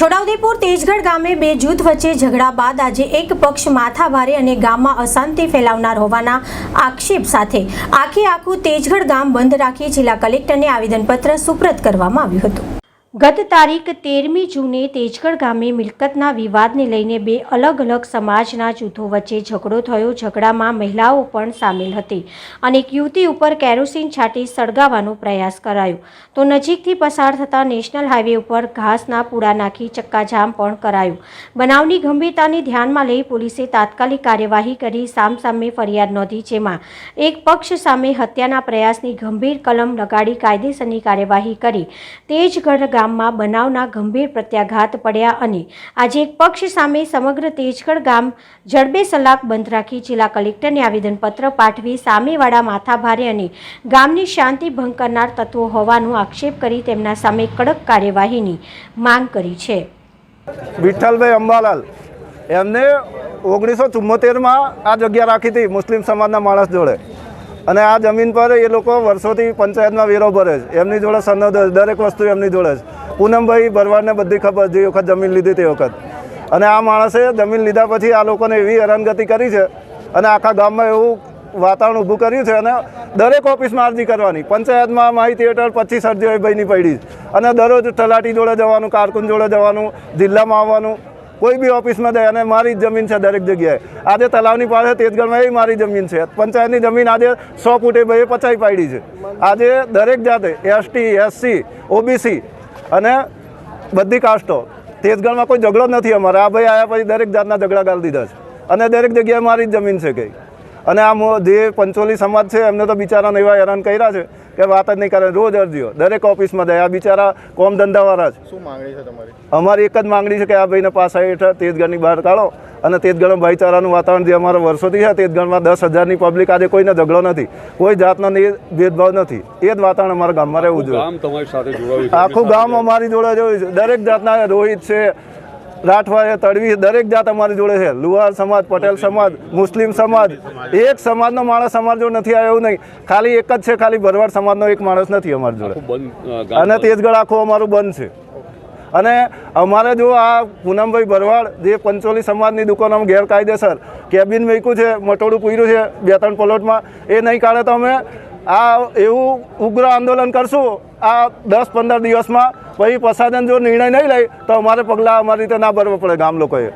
છોટાઉદેપુર તેજગઢ ગામે બે જૂથ વચ્ચે ઝઘડા બાદ આજે એક પક્ષ માથાભારે અને ગામમાં અશાંતિ ફેલાવનાર હોવાના આક્ષેપ સાથે આખે આખું તેજગઢ ગામ બંધ રાખી જિલ્લા કલેક્ટરને આવેદનપત્ર સુપ્રત કરવામાં આવ્યું હતું. ગત તારીખ તેરમી જૂને તેજગઢ ગામે મિલકતના વિવાદને લઈને બે અલગ અલગ સમાજના જૂથો વચ્ચે ઝઘડો થયો. ઝઘડામાં મહિલાઓ પણ સામેલ હતી અને યુવતી ઉપર કેરોસીન છાંટી સળગાવવાનો પ્રયાસ કરાયો. તો નજીકથી પસાર થતા નેશનલ હાઈવે ઉપર ઘાસના પૂડા નાખી ચક્કાજામ પણ કરાયું. બનાવની ગંભીરતાને ધ્યાનમાં લઈ પોલીસે તાત્કાલિક કાર્યવાહી કરી સામસામે ફરિયાદ નોંધી, જેમાં એક પક્ષ સામે હત્યાના પ્રયાસની ગંભીર કલમ લગાડી કાયદેસરની કાર્યવાહી કરી. તેજગઢ ગામમાં બનાવના ગંભીર પ્રત્યાઘાત પડ્યા અને આજે એક પક્ષ સામે સમગ્ર તેજગઢ ગામ જડબે સલાક બંધ રાખી જિલ્લા કલેક્ટરને આવેદનપત્ર પાઠવી સામેવાળા માથાભારે અને ગામની શાંતિ ભંગ કરનાર તત્વો હોવાનો આક્ષેપ કરી તેમના સામે કડક કાર્યવાહીની માંગ કરી છે. વિઠ્ઠલભાઈ અંબાલાલ, એમને ઓગણીસો ચુમ્મોતેરમાં આ જગ્યા રાખી હતી મુસ્લિમ સમાજના માણસ જોડે. અને આ જમીન પર એ લોકો વર્ષોથી પંચાયતમાં વેરો ભરે છે. એમની જોડે સનદ દરેક વસ્તુ એમની જોડે છે પૂનમભાઈ ભરવાડને બધી ખબર જે વખત જમીન લીધી તે વખત. અને આ માણસે જમીન લીધા પછી આ લોકોને એવી હેરાનગતિ કરી છે અને આખા ગામમાં એવું વાતાવરણ ઊભું કર્યું છે અને દરેક ઓફિસમાં અરજી કરવાની. પંચાયતમાં માહિતી હેઠળ પચીસ અરજીઓ ભાઈની પડી અને દરરોજ તલાટી જોડે જવાનું, કારકુન જોડે જવાનું, જિલ્લામાં આવવાનું કોઈ બી ઓફિસમાં જાય અને મારી જ જમીન છે દરેક જગ્યાએ. આજે તલાવની પાસે તેજગઢમાં એ મારી જમીન છે. પંચાયતની જમીન આજે સો ફૂટે ભાઈએ પચાઈ પાડી છે. આજે દરેક જાતે, એસટી, એસસી, ઓબીસી અને બધી કાસ્ટો. તેજગઢમાં કોઈ ઝઘડો નથી અમારે. આ ભાઈ આવ્યા પછી દરેક જાતના ઝઘડા ગાળી દીધા છે. અને દરેક જગ્યાએ મારી જ જમીન છે કંઈ. અને આ જે પંચોલી સમાજ છે, એમને તો બિચારાને એવા હેરાન કર્યા છે. કે વાત જ નહીં કરે રોજ અરજીઓ. દરેક ઓફિસમાં જાય. આ બિચારા કોમ ધંધાવાળા છે. શું માંગણી છે તમારી? અમારી એક જ માંગણી છે કે આ ભાઈને પાસા હેઠળ તેજગઢની બહાર કાઢો અને તેજગઢમાં ભાઈચારાનું વાતાવરણ જે અમારા વર્ષોથી છે તેજગઢમાં દસ હજારની પબ્લિક આજે કોઈને ઝઘડો નથી. કોઈ જાતનો ભેદભાવ નથી. એ જ વાતાવરણ અમારા ગામમાં રહેવું જોઈએ. ગામ તમારી સાથે આખું ગામ અમારી જોડે જોયું છે. દરેક જાતના રોહિત છે રાઠવા છે તડવી દરેક જાત અમારી જોડે છે. લુહાર સમાજ પટેલ સમાજ મુસ્લિમ સમાજ. એક સમાજનો માણસ અમારી જોડે નથી આવ્યો એવું નહીં. ખાલી એક જ છે ખાલી ભરવાડ સમાજનો એક માણસ નથી અમારી જોડે. અને તેજગઢ આખું અમારું બંધ છે. અને અમારે જો આ પૂનમભાઈ ભરવાડ જે પંચોલી સમાજની દુકાનોમાં ગેરકાયદેસર કેબિન મૂક્યું છે મટોડું પૂર્યું છે બે ત્રણ પ્લોટમાં એ નહીં કાઢે તો અમે આ એવું ઉગ્ર આંદોલન કરશું. આ દસ પંદર દિવસમાં પછી પ્રશાસન જો નિર્ણય નહીં લે, તો અમારે પગલાં અમારી રીતે ના ભરવા પડે ગામ લોકોએ.